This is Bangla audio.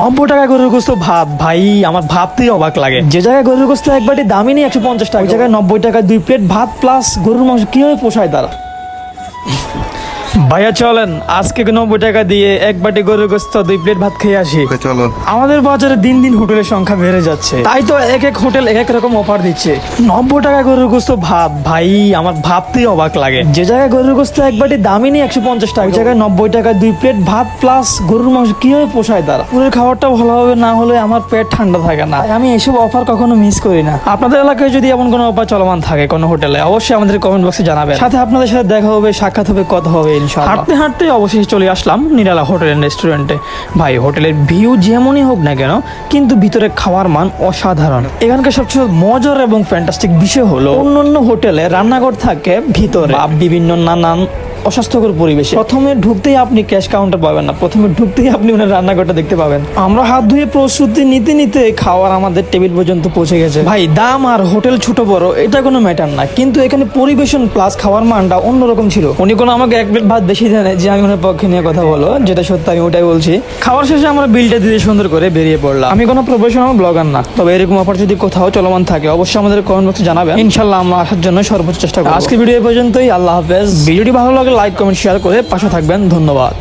নব্বই টাকা গরুর গোস্ত ভাত ভাই আমার ভাবতেই অবাক লাগে। যে জায়গায় গরুর গোস্ত এক বাটি দামই নেই একশো পঞ্চাশ টাকা। জায়গায় নব্বই টাকায় দুই প্লেট ভাত প্লাস গরুর মাংস কীভাবে পোষায় তারা? ভাইয়া চলেন আজকে নব্বই টাকা দিয়ে এক বাটি গরুর গোস্ত দুই প্লেট ভাত খেয়ে আসি। চলো। আমাদের বাজারে দিন দিন হোটেলের সংখ্যা বেড়ে যাচ্ছে। তাই তো এক এক হোটেল এক এক রকম অফার দিচ্ছে। নব্বই টাকা গরুর গোস্ত ভাত ভাই আমার ভাবতেই অবাক লাগে। যে জায়গায় গরুর গোস্ত এক বাটি দামই নেই একশো পঞ্চাশ টাকা ওই জায়গায় নব্বই টাকায় দুই প্লেট ভাত প্লাস গরুর মাংস কীভাবে পোষায় তারা? পুরো খাবারটা ভালোভাবে না হলে আমার পেট ঠান্ডা থাকে না। আমি এসব অফার কখনো মিস করি না। আপনাদের এলাকায় যদি এমন কোনো অফার চলমান থাকে কোনো হোটেলে অবশ্যই আমাদের কমেন্ট বক্সে জানাবেন। সাথে আপনাদের সাথে দেখা হবে সাক্ষাৎ হবে কথা হবে ইনশাআল্লাহ। হাঁটতে হাঁটতে অবশেষে চলে আসলাম নিরালা হোটেল অ্যান্ড রেস্টুরেন্টে। ভাই হোটেলের ভিউ যেমনই হোক না কেন কিন্তু ভিতরে খাওয়ার মান অসাধারণ। এখানকার সবচেয়ে মজার এবং ফ্যান্টাস্টিক বিষয় হলো অন্য অন্য হোটেলে রান্নাঘর থাকে ভিতরে। বিভিন্ন নানান অস্বাস্থ্যকর পরিবেশে। প্রথমে ঢুকতেই আপনি ক্যাশ কাউন্টার পাবেন না। প্রথমে ঢুকতেই আপনি ওনার রান্নাঘরটা দেখতে পাবেন। আমরা হাত ধুয়ে প্রস্তুতি নিতে নিতে খাওয়ার আমাদের টেবিল পর্যন্ত পৌঁছে গেছে। ভাই, দাম আর হোটেল ছোট বড়, এটা কোনো ম্যাটার না। কিন্তু এখানে পরিবেশন প্লাস খাওয়ার মানটা অন্যরকম ছিল। উনি কোনো আমাকে এক প্লেট ভাত বেশি দেন যে আমি ওনার পক্ষে নিয়ে কথা বলো। যেটা সত্যি আমি ওটাই বলছি। খাওয়ার শেষে আমরা বিলটা দিতে সুন্দর করে বেরিয়ে পড়লাম। আমি কোনো প্রফেশনাল ব্লগার না। তবে এরকম অফার যদি কোথাও চলমান থাকে, অবশ্যই আমাদের কমেন্ট বক্সে জানাবেন। ইনশাল্লাহ আমরা আসার জন্য সর্বোচ্চ চেষ্টা করব। আজকে ভিডিও পর্যন্তই। আল্লাহ হাফেজ। ভিডিওটি ভালো লাগলে লাইক কমেন্ট শেয়ার করে পাশে থাকবেন। ধন্যবাদ।